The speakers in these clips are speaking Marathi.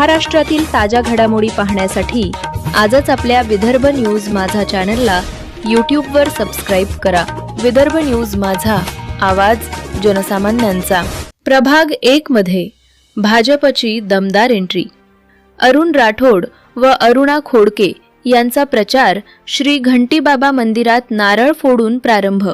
महाराष्ट्रातील ताज्या घडामोडी पाहण्यासाठी आजच आपल्या विदर्भ न्यूज माझा चॅनलला यूट्यूबवर सबस्क्राईब करा. विदर्भ न्यूज माझा आवाज जनसामान्यांचा. प्रभाग एक मध्ये भाजपची दमदार एंट्री. अरुण राठोड व अरुणा खोडके यांचा प्रचार श्री घंटीबाबा मंदिरात नारळ फोडून प्रारंभ.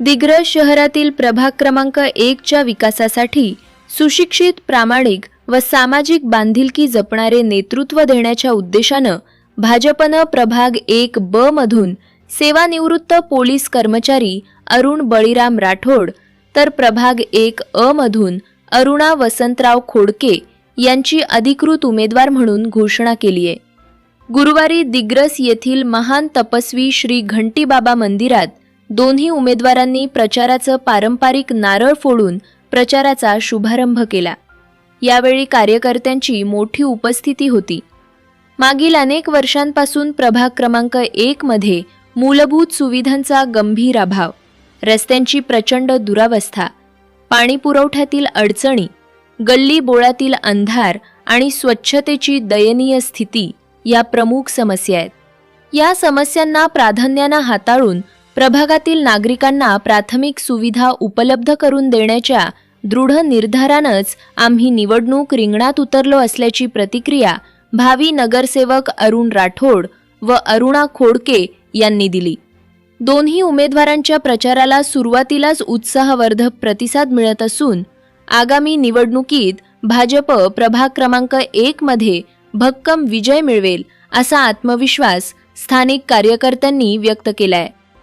दिग्रज शहरातील प्रभाग क्रमांक एकच्या विकासासाठी सुशिक्षित प्रामाणिक व सामाजिक बांधिलकी जपणारे नेतृत्व देण्याच्या उद्देशानं भाजपनं प्रभाग एक ब मधून सेवानिवृत्त पोलीस कर्मचारी अरुण बळीराम राठोड तर प्रभाग एक अ मधून अरुणा वसंतराव खोडके यांची अधिकृत उमेदवार म्हणून घोषणा केली आहे गुरुवारी दिग्रस येथील महान तपस्वी श्री घंटीबाबा मंदिरात दोन्ही उमेदवारांनी प्रचाराचं पारंपरिक नारळ फोडून प्रचाराचा शुभारंभ केला. यावेळी कार्यकर्त्यांची मोठी उपस्थिती होती. मागील अनेक वर्षांपासून प्रभाग क्रमांक एकमध्ये मूलभूत सुविधांचा गंभीर अभाव रस्त्यांची प्रचंड दुरावस्था पाणीपुरवठ्यातील अडचणी गल्ली बोळातील अंधार आणि स्वच्छतेची दयनीय स्थिती या प्रमुख समस्या आहेत. या समस्यांना प्राधान्यानं हाताळून प्रभागातील नागरिकांना प्राथमिक सुविधा उपलब्ध करून देण्याच्या दृढ निर्धारानंच आम्ही निवडणूक रिंगणात उतरलो असल्याची प्रतिक्रिया भावी नगरसेवक अरुण राठोड व अरुणा खोडके यांनी दिली. दोन्ही उमेदवारांच्या प्रचाराला सुरुवातीलाच उत्साहवर्धक प्रतिसाद मिळत असून आगामी निवडणुकीत भाजप प्रभाग क्रमांक एकमध्ये भक्कम विजय मिळवेल असा आत्मविश्वास स्थानिक कार्यकर्त्यांनी व्यक्त केलाय.